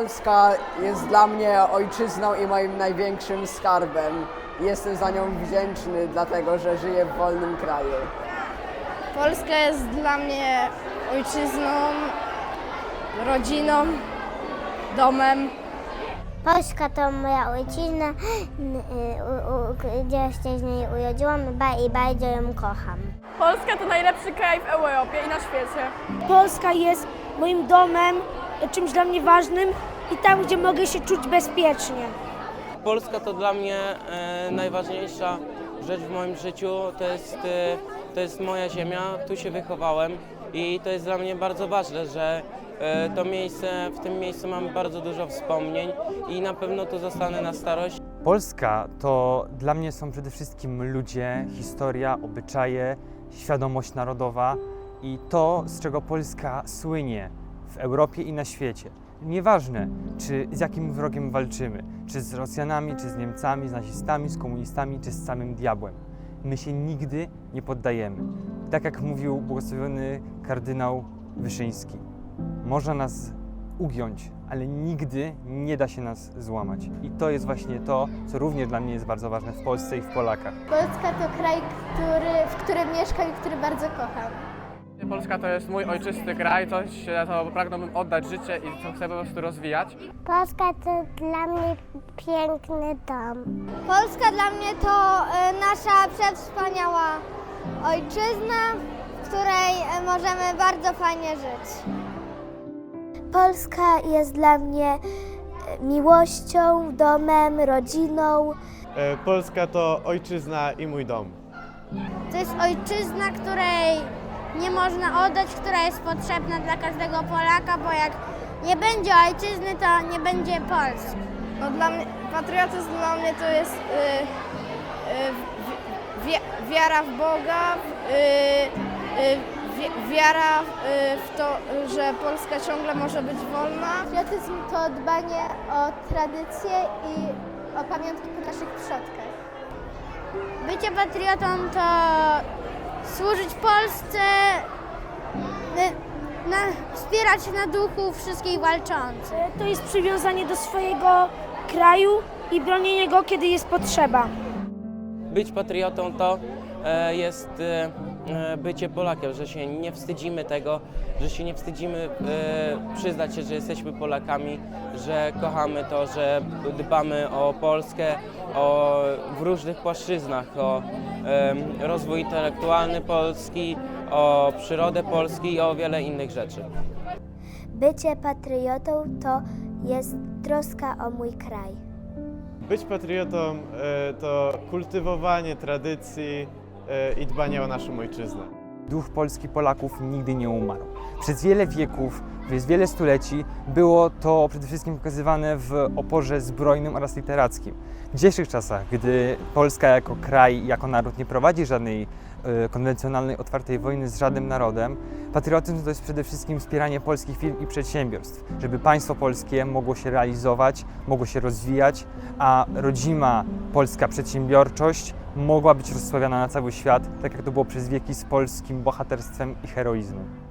Polska jest dla mnie ojczyzną i moim największym skarbem. Jestem za nią wdzięczny, dlatego że żyję w wolnym kraju. Polska jest dla mnie ojczyzną, rodziną, domem. Polska to moja ojczyzna, y, gdzie się z niej urodziłam i bardzo ją kocham. Polska to najlepszy kraj w Europie i na świecie. Polska jest moim domem, czymś dla mnie ważnym i tam, gdzie mogę się czuć bezpiecznie. Polska to dla mnie e, najważniejsza rzecz w moim życiu. To jest, e, to jest moja ziemia, tu się wychowałem i to jest dla mnie bardzo ważne, że e, to miejsce, w tym miejscu mam bardzo dużo wspomnień i na pewno tu zostanę na starość. Polska to dla mnie są przede wszystkim ludzie, historia, obyczaje, świadomość narodowa i to, z czego Polska słynie w Europie i na świecie. Nieważne, czy z jakim wrogiem walczymy, czy z Rosjanami, czy z Niemcami, z nazistami, z komunistami, czy z samym diabłem. My się nigdy nie poddajemy. Tak jak mówił błogosławiony kardynał Wyszyński, można nas ugiąć, ale nigdy nie da się nas złamać. I to jest właśnie to, co również dla mnie jest bardzo ważne w Polsce i w Polakach. Polska to kraj, który, w którym mieszkam i który bardzo kocham. Polska to jest mój ojczysty kraj, coś, za co pragnąłbym oddać życie i co chcę po prostu rozwijać. Polska to dla mnie piękny dom. Polska dla mnie to e, nasza przewspaniała ojczyzna, w której e, możemy bardzo fajnie żyć. Polska jest dla mnie e, miłością, domem, rodziną. Polska to ojczyzna i mój dom. To jest ojczyzna, której nie można oddać, która jest potrzebna dla każdego Polaka, bo jak nie będzie ojczyzny, to nie będzie Polski. No dla mnie, patriotyzm dla mnie to jest y, y, wi- wiara w Boga, y, y, wi- wiara y, w to, że Polska ciągle może być wolna. Patriotyzm to dbanie o tradycje i o pamiątki po naszych przodkach. Bycie patriotą to służyć Polsce, na, wspierać na duchu wszystkich walczących. To jest przywiązanie do swojego kraju i bronienie go, kiedy jest potrzeba. Być patriotą to e, jest e, bycie Polakiem, że się nie wstydzimy tego, że się nie wstydzimy e, przyznać się, że jesteśmy Polakami, że kochamy to, że dbamy o Polskę o, w różnych płaszczyznach, o rozwój intelektualny Polski, o przyrodę Polski i o wiele innych rzeczy. Bycie patriotą to jest troska o mój kraj. Być patriotą e, to kultywowanie tradycji e, i dbanie o naszą ojczyznę. Duch Polski Polaków nigdy nie umarł. Przez wiele wieków, przez wiele stuleci było to przede wszystkim pokazywane w oporze zbrojnym oraz literackim. W dzisiejszych czasach, gdy Polska jako kraj, jako naród nie prowadzi żadnej e, konwencjonalnej, otwartej wojny z żadnym narodem, patriotyzm to jest przede wszystkim wspieranie polskich firm i przedsiębiorstw, żeby państwo polskie mogło się realizować, mogło się rozwijać, a rodzima polska przedsiębiorczość mogła być rozsławiana na cały świat, tak jak to było przez wieki z polskim bohaterstwem i heroizmem.